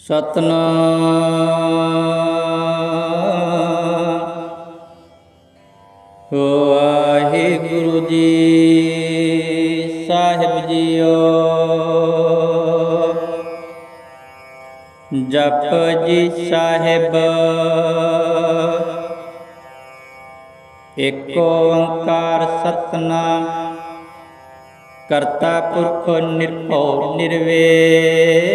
ਸਤਨਾਮ ਵਾਹਿਗੁਰੂ ਜੀ ਸਾਹਿਬ JIO ਜਪ ਜੀ ਸਾਹਿਬ ਏਕ ਓੰਕਾਰ ਸਤਨਾਮ ਕਰਤਾ ਪੁਰਖ ਨਿਰਭਉ ਨਿਰਵੇਰ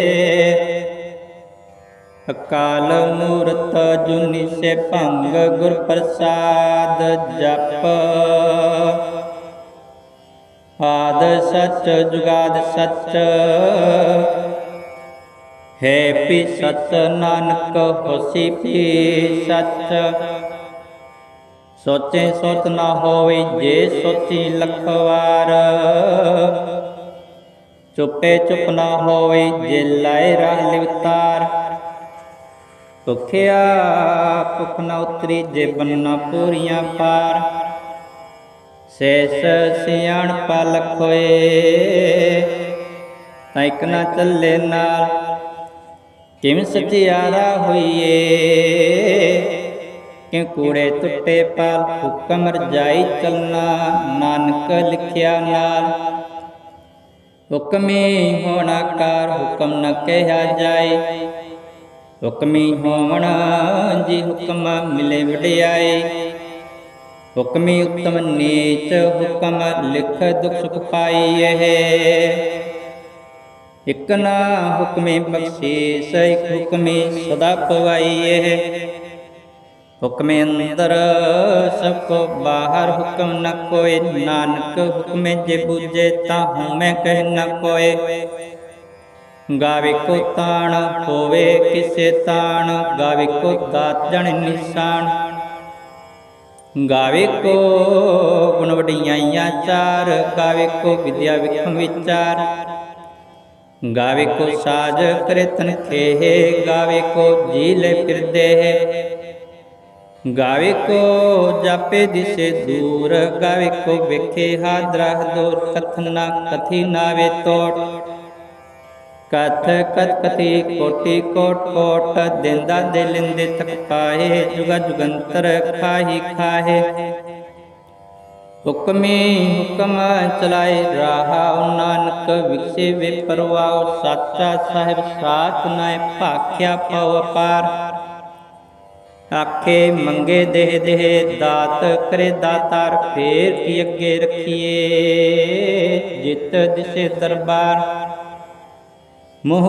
अकाल मूर्त जुनि से भंग गुरु प्रसाद जप। आद सच, जुगाद सच। हे पी सच नानक, होसी पी सच सोचे सोच न होवे, जे सोची लखवार। चुपे चुप न होवे, जे लाए राह लिवतार ਭੁਖਿਆ, ਭੁਖ ਨਾ ਉਤਰੀ ਜੇ ਬੰਨਾ ਪੂਰੀਆਂ ਪਾਰ। ਸੈਸ ਸਿਆਣ ਪਲਖ ਹੋਏ, ਤਾਂ ਇੱਕ ਨਾ ਚੱਲੇ ਨਾਲ, ਕਿਵੇਂ ਸਚਿਆਰਾ ਹੋਈਏ? ਕਿ ਕੂੜੇ ਟੁੱਟੇ ਪਾਲ, ਹੁਕਮ ਰਜਾਈ ਚਲਣਾ, ਨਾਨਕ ਲਿਖਿਆ ਨਾਲ। ਹੁਕਮੀ ਹੋਣਾ ਕਾਰ, ਹੁਕਮ ਨ ਕਹਿਆ ਜਾਏ। ਹੁਕਮੀ ਹੋਵਣ ਜੀ ਹੁਕਮ ਮਿਲੇ ਵਡਿਆਈ ਹੁਕਮੀ ਉਤਮ ਨੀਚ ਹੁਕਮ ਲਿਖ ਦੁਖ ਸੁਖ ਪਾਈਏ। ਇਕ ਨਾ ਹੁਕਮੇ ਬਖਸ਼ੀਸ, ਇਕ ਹੁਕਮੇ ਸਦਾ ਪਵਾਈਏ। ਹੁਕਮੇ ਅੰਦਰ ਸਭ ਕੋ ਬਾਹਰ ਹੁਕਮ ਨ ਕੋਏ ਨਾਨਕ ਹੁਕਮੇ ਜੇ ਬੂਝੇ ਤਾਂ ਹਉ ਮੈਂ ਕਹਿ ਨ ਕੋਏ। गावे ताण होवे किसे ताण गावे जन निशान गाविको को चार गाविको विद्या विखम विचार गाविको साज कृतन थे गाविको जील फिर देहे गावे जापे दिशे दूर, गाविको विखे वेखे हादरा दूर कथना कथी नावे तोड़ कथ कथ कथकति कोटि कोट कोट, दिंदा दिलिंदे तक पाए जुग जुगंतर खाही खाहे। हुक्मे हुक्म चलाए राहा नानक विक्षे वे परवाओ साचा साहेब साथ नाय पाख्या पव पार। आखे मंगे देह देह, दात करे दातार, फेर की अगे रखिए, जित दिशे दरबार। मुँह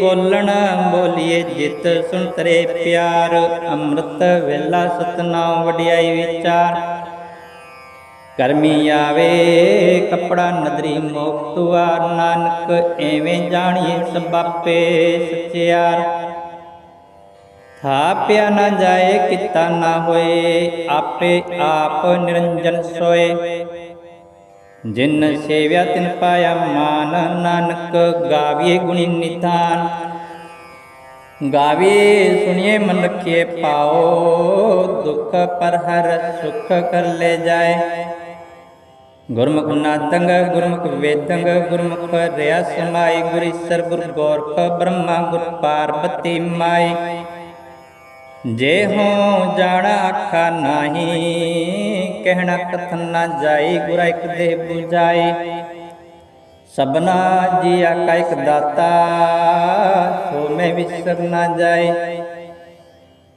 बोलण बोलिए जित सुनतरे प्यार, अमृत वेला सतना वड्याई विचार। करमी आवे, कपड़ा नदरी मोक्तुआ नानक एवें जानिए सबापे बापे था प्या ना जाए, किता ना होए, आपे आप निरंजन सोए। जिन सेव्या तिन पाया मान, नानक गाविए गुणी निधान। गाविए सुनिए मन के पाओ, दुख पर हर सुख कर ले जाए। गुरमुख नातंग गुरमुख वेदंग, गुरमुख रया समाई गुरी गुर गौरख, ब्रह्मा, गुर पार्वती माई। ਜੇ ਹੋ ਜਾਣਾ ਆਖਾ ਨਹੀਂ, ਕਹਿਣਾ ਕਥਨ ਨਾ ਜਾਈ, ਗੁਰਾ ਇਕ ਦੇਹ 부ਜਾਈ ਸਬਨਾ ਜੀ ਆਕਾ ਇਕ ਦਾਤਾ ਸੋ ਮੈਂ ਵਿਸਰ ਨਾ ਜਾਈ।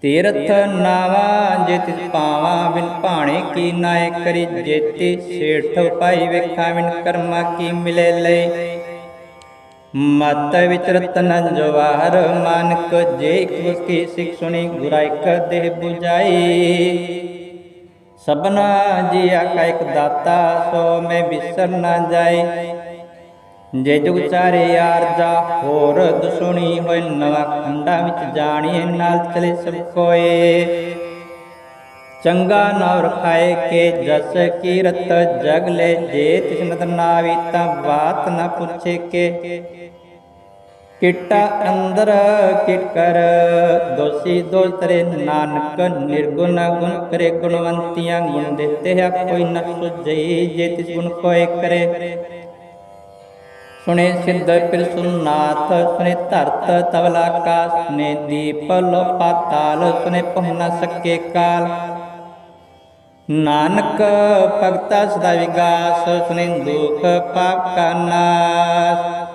ਤੀਰਥ ਨਾਵਾ ਜੇ ਤਿਸ ਪਾਵਾ, ਬਿਨ ਭਾਣੇ ਕੀ ਨਾਏ ਕਰੀ, ਜੇਤੀ ਸੇਠ ਪਾਈ ਵੇਖਾ, ਬਿਨ ਕਰਮਾ ਕੀ ਮਿਲੇ ਲਈ। माता वितर जवाहर मानक जे की सिख सुनी गुराई क देह बुझाई। सबना जिया का एक दाता सो में बिसर न जाए जे जुग चारे यार जा होर दुसुनी हो नवा खंडा विच जानिए नाल चले सब कोई चंगा नव रखाए के जस कीरत जगले जे तिस्नत नावी बात न पूछे के। किटा अंदर किटकर दोषी दोष तरे नानक निर्गुण गुण करे गुणवंतियाँ गुण देते हैं, कोई न सुझई जे तिस गुण एक करे। सुने सिद्ध पिल सुननाथ सुने धरत तबला का सुने दीप लो पाताल सुने पहुना सके काल। ਨਾਨਕ ਭਗਤਾ ਸਦਾ ਵਿਗਾਸ, ਸੁਨੇ ਦੁਖ ਪਾਪ ਕਾ ਨਾਸ।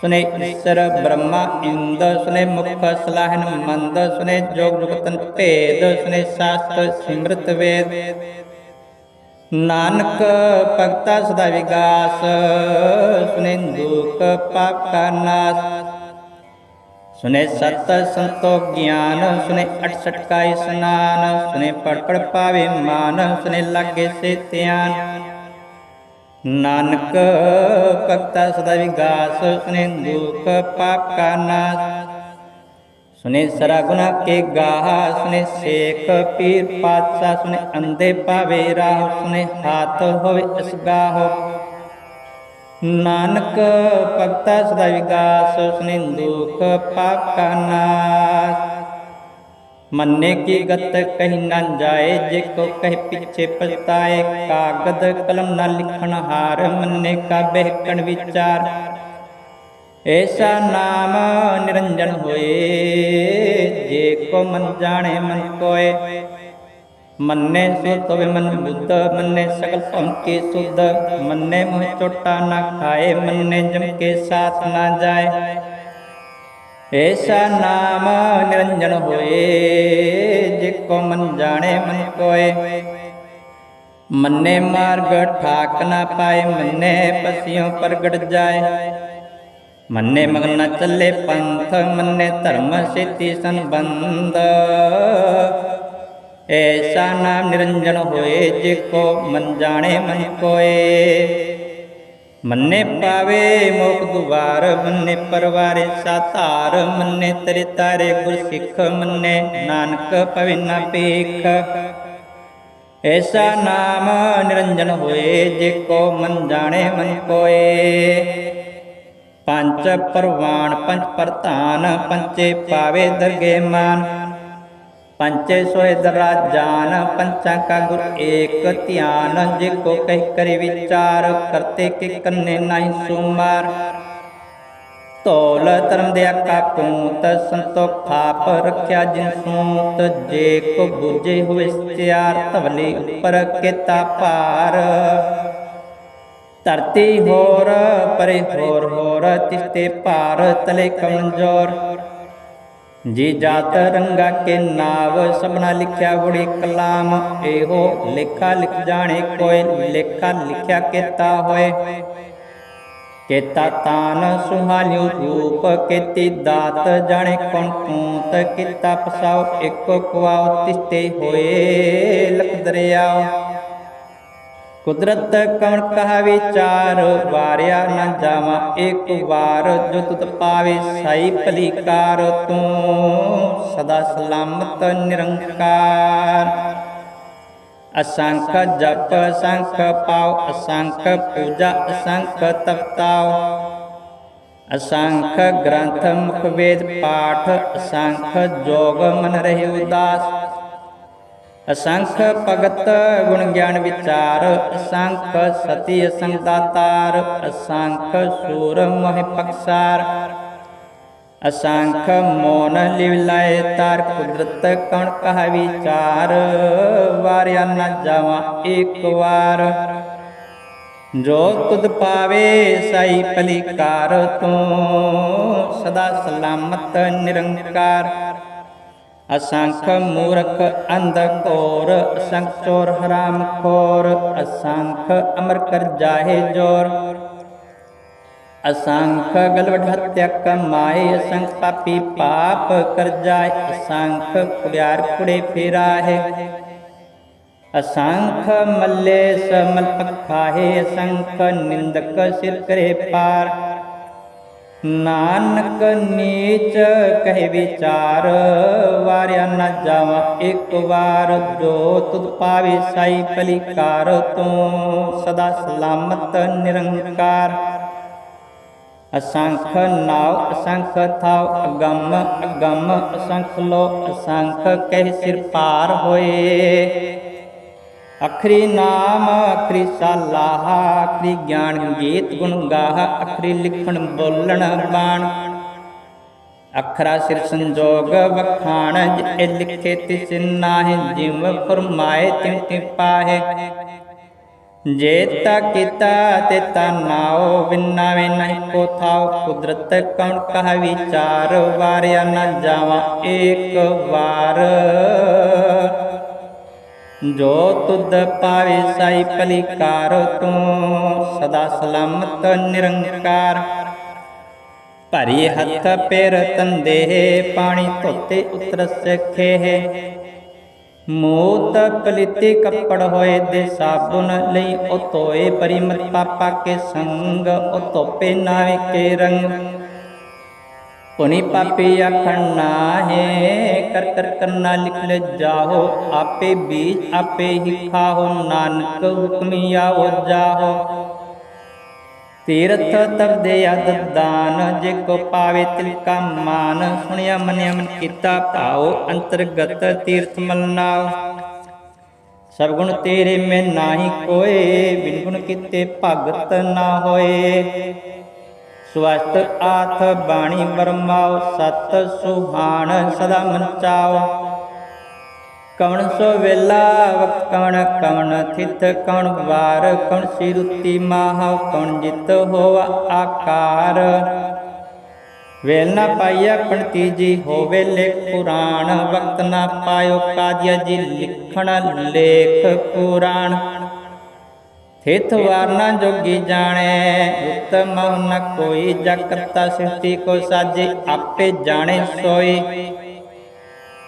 ਸੁਨੇ ਈਸ਼ਰ ਬ੍ਰਹਮਾ ਇੰਦ, ਸੁਨੇ ਮੁਖ ਸਲਾਹਨ ਮੰਦ, ਸੁਨੇ ਜੋਗ ਜੁਗਤਨ ਭੇਦ, ਸੁਨੇ ਸ਼ਾਸਤ ਸਿਮਰਤ ਵੇਦ। ਨਾਨਕ ਭਗਤਾ ਸਦਾ ਵਿਗਾਸ, ਸੁਨੇ ਦੁਖ ਪਾਪ ਕਾ ਨਾਸ। सुने सत संतो ज्ञान, सुने अठसठ का स्नान, सुने पड़ पड़ पावे मान, सुने लागे से त्यान। नानक भक्ता सदा विगास, सुने दुख पाप का नाश। सुने सरा गुना के गाहा, सुने शेख पीर पातशाह, सुने अंधे पावे राह, सुने हाथ होवे असगाह हो नानक भगता सदा विकास उसने दुख पाप नाश। मन्ने की गत कहीं न जाए, जे को कह पीछे पछताए कागद कलम न लिखन हार, मन्ने का बहकण विचार। ऐसा नाम निरंजन होए, जे को मन जाने, मन कोए। मन्ने श्वेत विमन बुद्ध, मन्ने सकल पंक्ति शुद्ध। मन्ने मुँह चोटा ना खाए, मन्ने जम के साथ ना जाए। ऐसा नाम निरंजन होए जिको मन जाने, मन कोए। मन्ने मार्ग ठाक ना पाए, मन्ने पसियों पर गड़ जाए। मन्ने मगन न चले पंथ, मन्ने धर्म से संबंध ਐਸਾ ਨਾਮ ਨਿਰੰਜਨ ਹੋਏ ਜੇ ਕੋ ਮਨ ਜਾਣੇ ਮਨ ਕੋਏ ਮੰਨੇ ਪਾਵੇ ਮੋਖ ਦੁਵਾਰ ਮੰਨੇ ਪਰਵਾਰੇ ਸਾਧਾਰ ਮੰਨੇ ਤੇਰੇ ਤਾਰੇ ਗੁਰ ਸਿੱਖ ਮੰਨੇ ਨਾਨਕ ਪਵੇ ਨਾ ਪੇਖ ਐਸਾ ਨਾਮ ਨਿਰੰਜਨ ਹੋਏ ਜੇ ਕੋ ਮਨ ਜਾਣੇ ਮਨ ਕੋਏ ਪੰਜ ਪਰਵਾਨ ਪੰਜ ਪ੍ਰਧਾਨ ਪੰਚੇ ਪਾਵੇ ਦਰਗੇ ਮਾਨ पंचे सोए दरा जान, पंचा का गुर एक ध्यान, जिको कह कर विचार, करते के कन्ने नहीं सुमार। तोल धर्म दया का पूत, संतो खाप रख्या जिन सूत जे को बुझे हुए त्यार तवली उपर के तापार धरती होर, परे होर होर, तिस्ते पार, तले कमज़ोर। जी जात रंगा के नाव सपना लिखा उड़ी कलाम। एहो लेखा लिख जाने कोई लेखा लिखा केता होए। केता तान सुहालियो रूप केती दात जाने कौन कूत किता पसाओ, एक कुआओ तिस्ते होए लख दरियाओ कुदरत कौन कह विचार वारिया न जावा एक बार जो तुत पावे साई पलिकार तू सदा सलामत निरंकार असंख जप असंख पाओ असंख पूजा असंख तपताओ असंख ग्रंथ मुख वेद पाठ असंख जोग मन रहे उदास असंख भगत गुण ज्ञान विचार असंख सती असंख दातार असंख सूर मोह पक्षार असंख मौन लिवलाय तार कुदरत कण कह विचार वारिया न जावा एक बार जो कुद पावे साई पलिकार तू सदा सलामत निरंकार। असंख मूर्ख अंध कौर असंख चोर हराम खोर असंख अमर कर जाहे ज़ोर। असंख गलवट हत्या कमाए असंख पापी पाप कर जाए असंख कुड़ियार कुड़े फिरा है असंख मल्ले समल पखाहे असंख निंदक सिर करे पार। ਨਾਨਕ ਨੀਚ ਕਹਿ ਵਿਚਾਰ, ਵਾਰਿਆ ਨਾ ਜਾਵਾ ਇੱਕ ਵਾਰ, ਜੋ ਤੁਧ ਪਾਵੇ ਸਾਈ ਭਲੀਕਾਰ ਤੂੰ ਸਦਾ ਸਲਾਮਤ ਨਿਰੰਕਾਰ। ਅਸੰਖ ਨਾਉ, ਅਸੰਖ ਥਾਉ, ਅਗੰਮ ਅਗੰਮ ਅਸੰਖ ਲੋ, ਅਸੰਖ ਕਹਿ ਸਿਰ ਪਾਰ ਹੋਏ। ਅਖਰੀ ਨਾਮ, ਅਖਰੀ ਸਾਲਾਹ ਅਖਰੀ ਗਿਆਨ ਗੀਤ ਗੁਣ ਗਾਹ, ਅਖਰੀ ਲਿਖਣ ਬੋਲਣ ਬਾਣ। ਅਖਰਾ ਸਿਰ ਸੰਜੋਗ ਵਖਾਣ ਜੇ ਲਿਖੇ ਤਿਸ ਨਾਹਿ ਜਿਵ ਫਰਮਾਏ ਤਿਉ ਤਿ ਪਾਹੇ। ਜੇ ਤਾ ਕੀਤਾ ਤੇ ਤਾ ਨਾਉ ਬਿਨਾ ਵੇ ਨਹੀਂ ਕੋ ਥਾਉ ਕੁਦਰਤ ਕਉਣ ਕਹ ਵਿਚਾਰ, ਵਾਰਿਆ ਨਾ ਜਾਵਾ ਏਕ ਵਾਰ। जो तुद पावे साई पलिकार तू सदा सलामत निरंकार। भरी हथ पेर तंदे पानी धोते उतर सखे है मूत पलिते कपड़ होए, दे साबुन लई ओ तोए परिमत पापा के संग ओ तोपे नावे के रंग। कोनी पापी अखंडा है, कर कर करना लिख ले जाओ आपे बीज आपे ही खाओ नानक हुक्मिया हो जाओ तीर्थ तब दे दान, जे को पावे तिल का मान। सुनिया मन मन किता पाओ, अंतर्गत तीर्थ मल नाओ। सवगुण तेरे में नाही कोई बिन गुण किते भगत ना होए। ਸਵਸਤ ਆਥ ਬਾਣੀ ਬਰਮਾਉ ਸਤ ਸੁਹਾਣ ਸਦਾ ਮਨ ਚਾਓ ਕਵਣ ਸੋ ਵੇਲਾ ਵਕ ਕਵਣ ਕਵਣ ਥਿਤ, ਕਵਣ ਵਾਰ ਕਵਣ ਸਿਰੁਤੀ ਮਾਹ ਕਵਣ ਜਿਤ ਹੋਵਾ ਆਕਾਰ। ਵੇਲ ਨਾ ਪਾਈਆ ਕਣ ਤੀਜੀ ਹੋਵੇ ਲੇਖ ਪੁਰਾਣ ਵਕਤ ਨਾ ਪਾਇਓ ਕਾਜਿਆ ਜੀ ਲਿਖਣ ਲੇਖ ਪੁਰਾਣ। हित वारना जोगी जाने उत्तम न कोई जगता सृष्टि को साजी, आपे जाने सोई।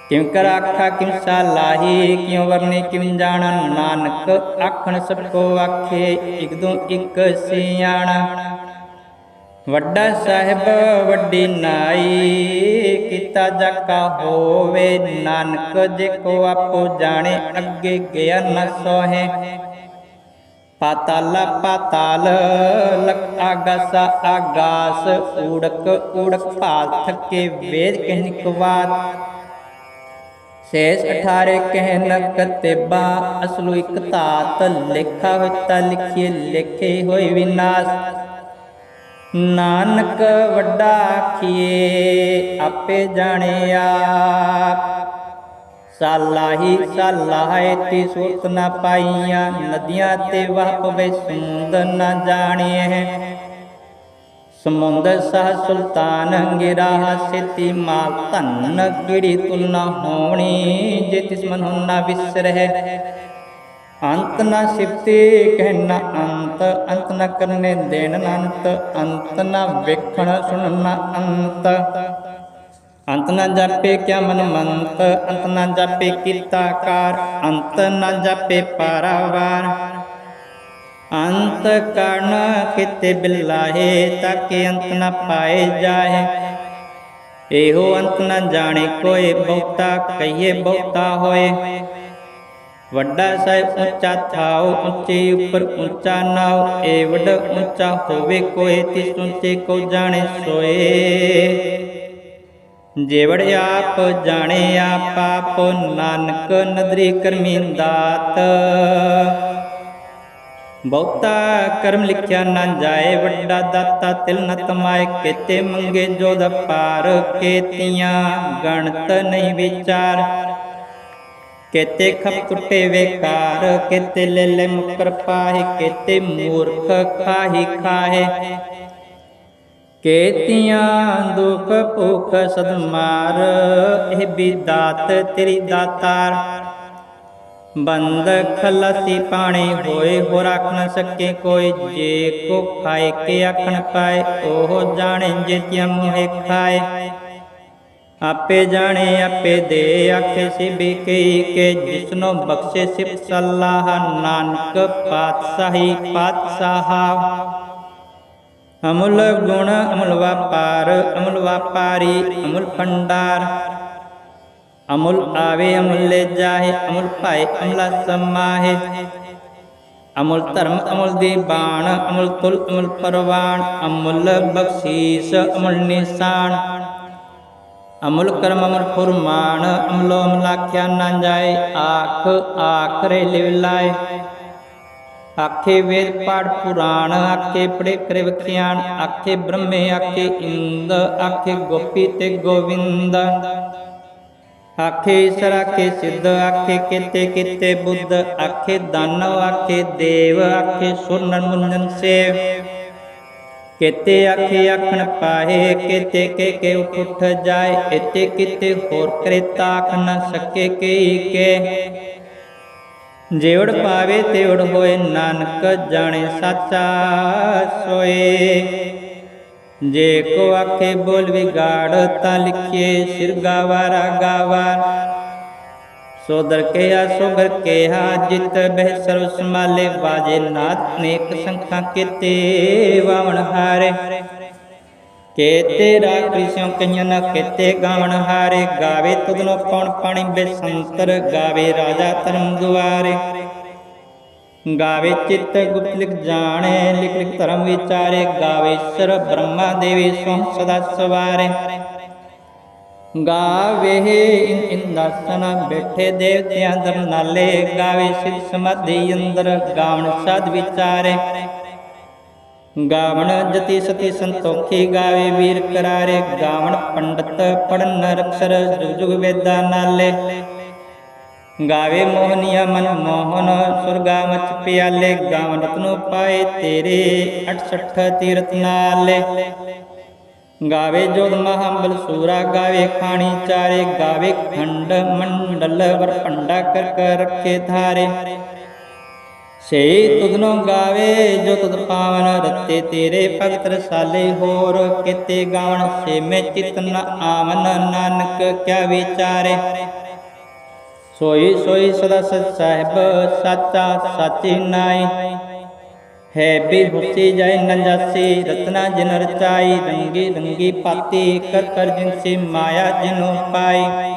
क्यों कर आखा किम सा लाही क्यों वरने किम जानन नानक आखण सबको आखे एक दो एक सियाणा। वड्डा साहेब, वड्डी नाई, किता जका होवे, नानक जे को आपो जाने अगे गया न सोहे। पाताल पाताल लक आगास आगास उड़क उड़क पाल थके वेद कहने के बाद शेष अठारह कहन कतेबा असलु एक तात लिखा होता लिखिए लिखे होए विनाश ਨਾਨਕ ਵੱਡਾ ਆਖੀਏ ਆਪੇ ਜਾਣਿਆ सालाही सालाहे ते सुरत न पाइया नदियाँ ते वह पवे सुंदर न जाने हैं। समुंद सह सुल्तान गिरा सिति माल धन गिड़ी तुलना होनी जे तिस मन होना विसर है। अंत न सिफते कहना अंत अंत न करने देन अंत अंत न वेखण सुनना अंत। ਅੰਤ ਨਾ ਜਾਪੇ ਕਿਆ ਮਨ ਮੰਤ ਅੰਤ ਨਾ ਜਾਪੇ ਕੀਤਾ ਕਾਰ, ਅੰਤ ਨਾ ਜਾਪੇ ਪਾਰਾਵਾਰ। ਅੰਤ ਕਰਨ ਕਿਤੇ ਬਿਲਾਹੇ, ਤਾਕੇ ਅੰਤ ਨ ਪਾਏ ਜਾਏ ਇਹੋ ਅੰਤ ਨ ਜਾਣੇ ਕੋਈ ਬਹੁਤਾ, ਕਹੀਏ ਬਹੁਤਾ ਹੋਏ। ਵੱਡਾ ਸਾਹਿਬ ਉੱਚਾ ਥਾਉ, ਉੱਚੇ ਉੱਪਰ ਉੱਚਾ ਨਾਉ ਏ ਉੱਚਾ ਹੋਵੇ ਕੋਈ, ਤਿਸ ਉੱਚੇ ਕੋ ਜਾਣੇ ਸੋਏ। ਜੇਵੜ ਆਪ ਜਾਣੇ ਆਪ ਆਪ ਨਾਨਕ ਨਦਰੀ ਕਰਮੀ ਦਾਤ। ਬਹੁਤਾ ਕਰਮ ਲਿਖਿਆ ਨਾ ਜਾਏ, ਵੱਡਾ ਦਾਤਾ ਤਿਲ ਨ ਤਮਾਏ ਕਿਤੇ ਮੰਗੇ ਜੋ ਦਾ ਪਾਰ ਕੇਤੀਆਂ ਗਣਤ ਨਹੀਂ ਵਿਚਾਰ। ਕਿਤੇ ਖਪ ਵੇਕਾਰ, ਕਿਤੇ ਲੈ ਲੈ ਮੁਕਰ ਪਾਹੇ, ਕਿਤੇ ਮੂਰਖ ਖਾਹੀ ਖਾਹੇ। ਕੇਤੀਆਂ ਦੁਖ ਭੁਖ ਸਦ ਮਾਰ, ਇਹ ਵੀ ਦਾਤ ਤੇਰੀ ਦਾਤਾਰ। ਬੰਦ ਖਲਸੀ ਪਾਣੀ ਹੋਏ ਹੋ ਰੱਖ ਨ ਸਕੇ ਕੋਈ, ਜੇ ਕੋ ਖਾਏ ਕੇ ਆਖਣ ਪਾਏ, ਉਹ ਜਾਣੇ ਜੇ ਤਿਆ ਮੋਹਿ ਖਾਏ। ਆਪੇ ਜਾਣੇ, ਆਪੇ ਦੇ ਆਖੇ ਸਿਬੀ ਕਈ ਕੇ, ਜਿਸਨੋ ਬਖਸ਼ੇ ਸਿਪ ਸਲਾਹ, ਨਾਨਕ ਪਾਤਸ਼ਾਹੀ ਪਾਤਸ਼ਾਹ। ਅਮੁਲ ਗੁਣ ਅਮੁਲ ਵਪਾਰ, ਅਮੁਲ ਵਪਾਰੀ, ਅਮੁਲ ਭੰਡਾਰ। ਅਮੁਲ ਆਵੇ, ਅਮੁਲ ਲੈ ਜਾਏ ਅਮੁਲ ਭਾਏ, ਅਮਲਾ ਸਮਾਹੇ। ਅਮੁਲ ਧਰਮ, ਅਮੁਲ ਦੀ ਬਾਣ, ਅਮੁਲ ਤੁਲ ਅਮੁਲ ਪਰਵਾਨ ਅਮੁਲ ਬਖਸ਼ੀਸ, ਅਮੁਲ ਨਿਸ਼ਾਨ। ਅਮੁਲ ਕਰਮ ਅਮਰ ਫੁਰਮਾਨ, ਅਮਲੋ ਅਮਲਾਖਿਆ ਨਾ ਜਾਏ, ਆਖ, ਆਖਰੇ ਲਿਵ ਲਾਏ। ਆਖੇ ਵੇਦ ਪਾਠ ਪੁਰਾਣ, ਆਖੇ ਪੜੇ ਕਰੇ ਵਖਿਆਣ, ਆਖੇ ਬ੍ਰਹਮੇ, ਆਖੇ ਇੰਦ, ਆਖੇ ਗੋਪੀ ਤੇ ਗੋਵਿੰਦ। ਆਖੇ ਈਸ਼ਰ, ਆਖੇ ਸਿੱਧ, ਆਖੇ ਕੀਤੇ ਕੀਤੇ ਬੁੱਧ, ਆਖੇ ਦਾਨਵ ਆਖੇ ਦੇਵ, ਆਖੇ ਸੁਰਨ ਮੁੰਜਨ ਸੇਵ। ਕੀਤੇ ਆਖੇ ਆਖਣ ਪਾਏ ਕੀਤੇ ਕੇ ਕੇ ਉਠ ਜਾਏ ਇਤੇ ਕੀਤੇ ਹੋਰ ਕਰੇ ਤਾਖ ਨ ਸਕੇ ਕਈ ਕੇ। जेवड़ पावे तेवड़ होए नानक जाने साचा सोए जे को आखे बोल गाड़ ता लिखिए सिर गावार गावार सोदर के या सोगर के हा जित बह सर्व समाले बाजे नाथ नेक संख्या के ते वावण हारे ਕੇ ਕ੍ਰਿਸਿਓ ਕਈਆਂ ਨਾ ਕੇਤੇ ਗਾਵਣ ਹਾਰੇ, ਗਾਵੇ ਤੁਧਨੋ ਕੌਣ ਪਾਣੀ ਬੇਸੰਤਰ ਗਾਵੇ ਰਾਜਾ ਧਰਮ ਦੁਆਰੇ। ਗਾਵੇ ਚਿੱਤ ਗੁਪਤ ਲਿਖ ਜਾਣੇ, ਲਿਖ ਲਿਖ ਧਰਮ ਵਿਚਾਰੇ, ਗਾਵੇ ਈਸ਼ਰ ਬ੍ਰਹਮਾ ਦੇਵੀ ਸੋ ਸਦਾ ਸਵਾਰੇ। ਗਾਵੇ ਇਨ ਇੰਦਾਸਨ ਬੈਠੇ ਦੇਵਤਿਆਂ ਦਰ ਨਾਲੇ, ਗਾਵੇ ਸਿਧ ਸਮਾਧੀ ਅੰਦਰ ਗਾਵਣ ਸਦ ਵਿਚਾਰੇ। ਗਾਵਣ ਜਤੀ ਸਤੀ ਸੰਤੋਖੀ ਗਾਵੇ ਵੀਰ ਕਰਾਰੇ, ਗਾਵਣ ਪੰਡਤ ਪੜਨ ਅਕਸ਼ਰ ਜੁਗ ਜੁਗ ਨਾਲੇ। ਗਾਵੇ ਮੋਹਨੀਆ ਮਨ ਮੋਹਨ ਸੁਰਗਾ ਮਚ ਪਿਆਲੇ ਗਾਵਨ ਰਤਨੋ ਪਾਏ ਤੇਰੇ 68 ਤੀਰਤ ਨਾਲੇ। ਗਾਵੇ ਜੋਦ ਮਹਾਬਲ ਸੂਰਾ, ਗਾਵੇ ਖਾਣੀ ਚਾਰੇ, ਗਾਵੇ ਖੰਡ ਮੰਡਲ ਵਰ ਪੰਡਾ ਕਰ ਕਰ ਰੱਖੇ ਧਾਰੇ। से तुदनो गावे जो तुद पावन रत्ते तेरे भगत रसाले होर केते गावन से मैं चितन आमन नानक क्या विचारे सोई सोई सदा सच साहब साचा साची नाई है बीर हुसी जय नंजासी रत्ना जिन रचाई रंगी रंगी पाती कर कर जिनसी माया जिनो पाई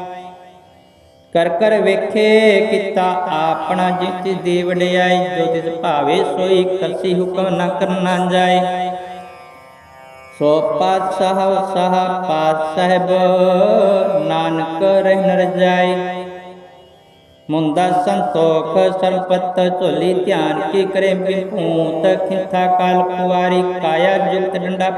ਕਰ ਕਰ ਵੇਖੇ ਕੀਤਾ ਆਪਣਾ ਜਿਤ ਦੀ ਵਡਿਆਈ ਜੋ ਤਿਸ ਭਾਵੇ ਸੋਈ ਕਰਸੀ ਹੁਕਮ ਨਾ ਕਰਨਾ ਜਾਏ ਸੋ ਪਾਤਸ਼ਾਹ ਸਾਹ ਪਾਤ ਸਾਹਿਬ ਨਾਨਕ ਰਹਿ ਨਰ ਜਾਏ ਮੁੰਦਾ ਸੰਤੋਖ ਸਰਪਤ ਝੋਲੀ ਧਿਆਨ ਕੀ ਕਰੇ ਬਿਪੂਤ ਖਿੰਥਾ ਕਾਲ ਕੁਵਾਰੀ ਕਾਇਆ ਜੁਗਤ ਡੰਡਾ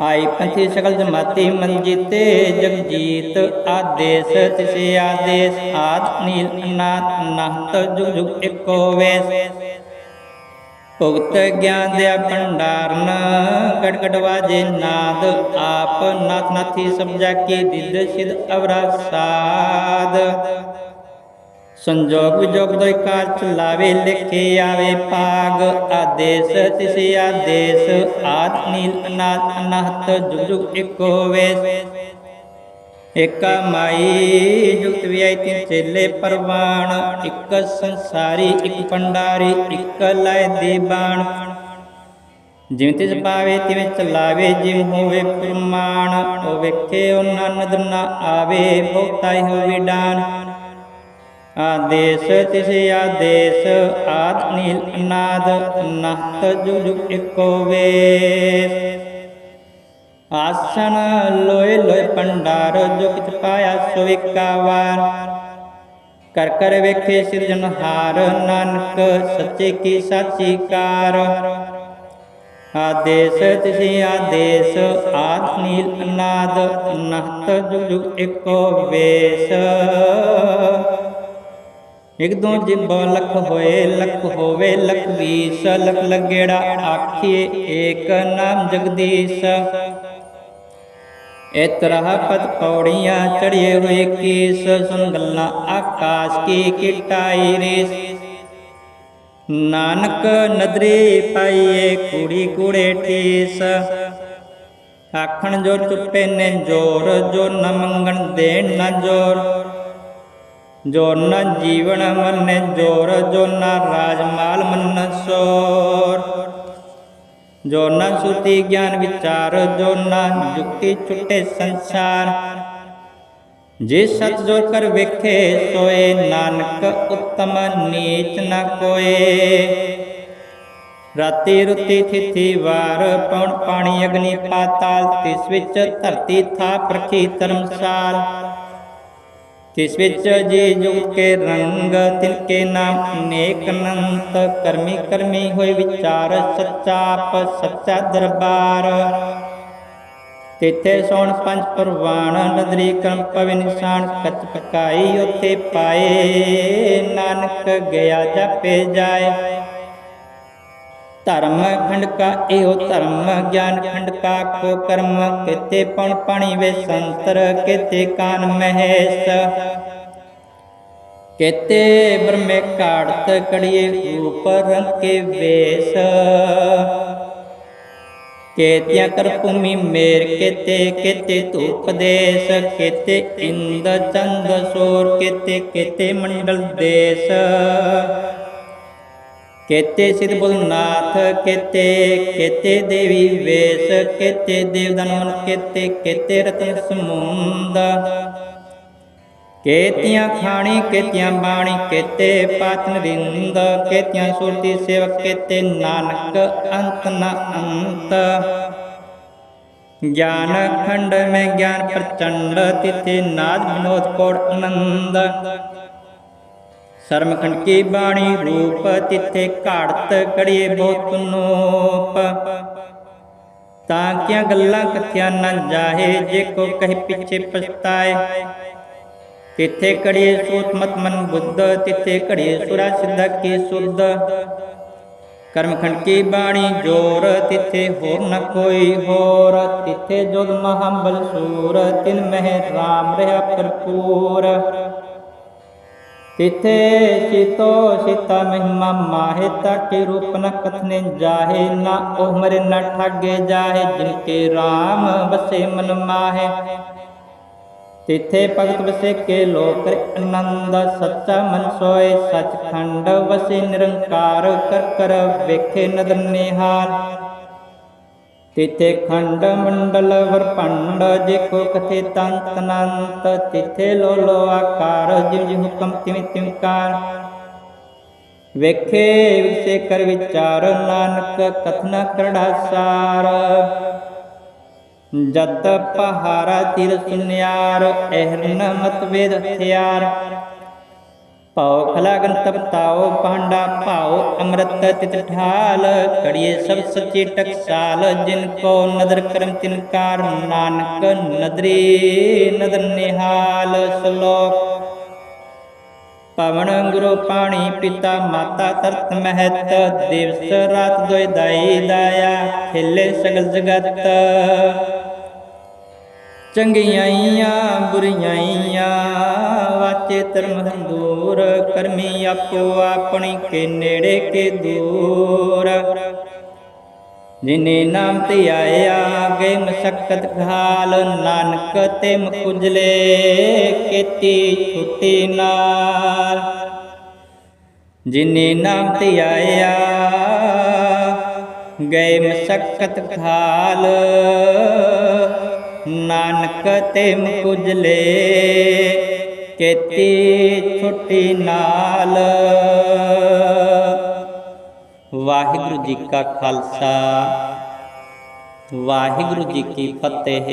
आई पंथी सकल जमाती मंजित जगजीत आदेश तिसे आदेश आद नील अनाथ नाहत जुग जुग एको वेश भुगत ज्ञान दया भंडार न गड़गड़ बाजे नाद आप नाथ नाथी समझा की दिद सिद्ध अवरा साध ਸੰਜੋਗ ਵਿਜੋਗ ਦੋਇ ਕਾਲ ਚਲਾਵੇ ਲਿਖੇ ਆਵੇ ਪਾਗ ਆਦੇਸ, ਤਿਸੇ ਆਦੇਸ ਆਦ ਨੀਲ ਅਨਾਥ ਅਨਹਤ, ਜੁਗ ਜੁਗ ਇੱਕੋ ਵੇਸ। ਏਕਾ ਮਾਈ ਜੁਗਤ ਵਿਆਈ ਤਿਨ ਚੇਲੇ ਪਰਵਾਣ, ਇੱਕ ਸੰਸਾਰੀ, ਇੱਕ ਪੰਡਾਰੀ, ਇੱਕ ਲੈ ਦੇ ਬਾਣ। ਜਿਵੇਂ ਤਿਸ ਪਾਵੇ, ਤਿਵੇਂ ਚਲਾਵੇ, ਜਿਵੇਂ ਹੋਵੇ ਪ੍ਰਮਾਣ, ਉਹ ਵੇਖੇ, ਉਹ ਨਨਦ ਨਾ ਆਵੇ ਬਹੁਤਾਈ ਹੋਵੇ ਡਾਨ ਆਦੇਸ ਤਿਸ ਆਦੇਸ, ਆਦ ਨੀਲ ਅਨਾਦ ਨਹਤ ਜੁਗ ਜੁਗ ਇੱਕੋ ਵੇਸ। ਆਸਣ ਲੋਏ ਲੋਏ ਪੰਡਾਰ, ਜੋ ਪਾਇਆ ਸੋ ਕਰ ਕਰ ਵੇਖੇ ਸਿਰਜਨਹਾਰ ਨਾਨਕ ਸੱਚੇ ਕੀ ਸਾਚੀ ਕਾਰ। ਆਦੇਸ ਤਿਸੀ ਆਦੇਸ, ਆਦ ਨੀਲ ਅਨਾਦ ਨਹਤ ਜੁਗ ਜੁਗ ਵੇਸ। एक दो जिब लख होए लख होवे लख बीस लख लगेड़ा आखिए, एक नाम जगदीश। ए तरह पद पौड़िया चढ़िए हुए केस, सुन गल्ला आकाश की किटाई रेस। नानक नदरे पाइए कुड़ी कूड़े ठेस आखण जो चुपे ने ज़ोर, जो न मंगन देन न ज़ोर। जो न जीवन मन ज़ोर जो न राजमाल मन सोर जो न सुति ज्ञान विचार जो न युक्ति छुटे संसार। जे सत जो कर वेखे, सोए नानक उत्तम नीच न कोए। राति रुति तिथि वार पौन पाणी अग्नि पाताल, तिस विच धरती था प्रखी धर्मशाल। ਤਿਸ ਵਿੱਚ ਜੀ ਜੁਗਤ ਕੇ ਰੰਗ ਤਿਨ ਕੇ ਨਾਮ ਅਨੇਕ ਅਨੰਤ, ਕਰਮੀ ਕਰਮੀ ਹੋਏ ਵਿਚਾਰ, ਸੱਚਾ ਆਪ, ਸੱਚਾ ਦਰਬਾਰ। ਤਿੱਥੇ ਸੋਣ ਪੰਜ ਪਰਵਾਨ ਨਦਰੀ ਕਰਮ ਪਵਿ ਨਿਸ਼ਾਨ, ਕਚ ਪਕਾਈ ਉਥੇ ਪਾਏ। ਨਾਨਕ ਗਿਆ ਜਪੇ ਜਾਏ। ਧਰਮ ਖੰਡ ਕਾ ਇਹੋ ਧਰਮ, ਗਿਆਨ ਖੰਡ ਕਾ ਕੋ ਕਰਮ ਕਿਤੇ ਪਉਣ ਪਾਣੀ ਵੇ ਸੰਤਰ ਕਿਤੇ ਕਾਨ ਮਹੇਸ਼। ਕਿਤੇ ਬ੍ਰਹਮੇ ਘਾੜਤ ਕੜੀਏ ਉਪਰ ਕੇ ਵੇਸ। ਕੇਤਿਆ ਕਰ ਭੂਮੀ ਮੇਰ ਕੇਤੇ ਕੇਤੇ ਧੂਪ ਦੇਸ ਕੇਤੇ ਇੰਦ ਚੰਦ ਸੋਰ ਕੇਤੇ ਕੇਤੇ ਮੰਡਲ ਦੇਸ। केते सिद्ध भोलनाथ, केते केते देवी वेश केते देवदानवन, केते केते रतन समुंद। केतिया खाणी, केतिया बाणी, केते पातन रिंद, केतिया सुरती सेवक, केते नानक अंत न अंत। ज्ञान खंड में ज्ञान प्रचंड, तिथि नाद विनोद कौड़ आनंद शर्मखंड की बाणी रूप तिथे काड़त करिए बहुत नोप। ताकिया गल्ला कथिया न जाहे, जे को कहे पीछे पछताए। तिथे कड़िए सूत मत मन बुद्ध, तिथे कड़िए सुरा सिद्ध की शुद्ध। कर्मखंड की बाणी ज़ोर, तिथे हो न कोई होर। तिथे जोग महाबल सूर, तिन मह राम रहा भरपूर हिते शीतो शीता महिमा माहिता के रूप न कथने जाहे, न ओहमर न ठगे जाहे, जिनके राम बसे मन माहे। तिथे भगत बसे के लोक आनंद, सच्चा मन सोए सच खंड बसे निरंकार, कर कर वेखे नदर निहार। तिथे खंड मंडल वर पंड जिको कथे तंत नंत, तिथे लोलो आकार, जिम जिहुकम तिम तिमकार वेखे विषय कर विचार, नानक कथन करड़ा सार। जत पहारा तिर सुन्यार मत वेद हथियार। ਕਰੜਾ ਸਾਰ ਜਤ ਖਲਾ ਗੰਤਪ ਤਾਉ ਪਾਂਡਾ ਭਾਉ ਅੰਮ੍ਰਿਤ ਤਿਤ ਠਾਲ, ਕੜੀਏ ਸਭ ਸੱਚੀ ਟਕਸਾਲ, ਜਿਨ ਕੋ ਨਦਰ ਕਰਮ ਤਿਨਕਾਰ ਨਾਨਕ ਨਦਰੀ ਨਦਰ ਨਿਹਾਲ ਸ਼ਲੋਕ। ਪਵਨ ਗੁਰੂ ਪਾਣੀ ਪਿਤਾ ਮਾਤਾ ਤਰਤ ਮਹਿਤ, ਦਿਵਸ ਰਾਤ ਦੋਇ ਦਾਈ ਦਾਇਆ, ਖੇਲੇ ਸਗਲ ਜਗਤ। ਚੰਗਿਆਈਆਂ ਬੁਰੀਆਈਆਂ ਵਾਚੇ ਧਰਮ ਦੂਰ, ਕਰਮੀ ਆਪੋ ਆਪਣੀ ਕੇ ਨੇੜੇ ਕੇ ਦੂਰ। ਜਿਨੇ ਨਾਮ ਤੇ ਆਇਆ ਗਏ ਮਸਕਤ ਘਾਲ, ਨਾਨਕ ਤੇ ਮੁਕੁਜਲੇ, ਕੀਤੀ ਛੁੱਟੀ ਨਾਲ। ਜਿਨੇ ਨਾਮ ਤੇ ਆਇਆ, ਗਏ ਮਸਕਤ ਘਾਲ नानक तेम कुजले केती छुट्टी नाल। वाहिगुरु जी का खालसा वाहिगुरु जी की फतेह।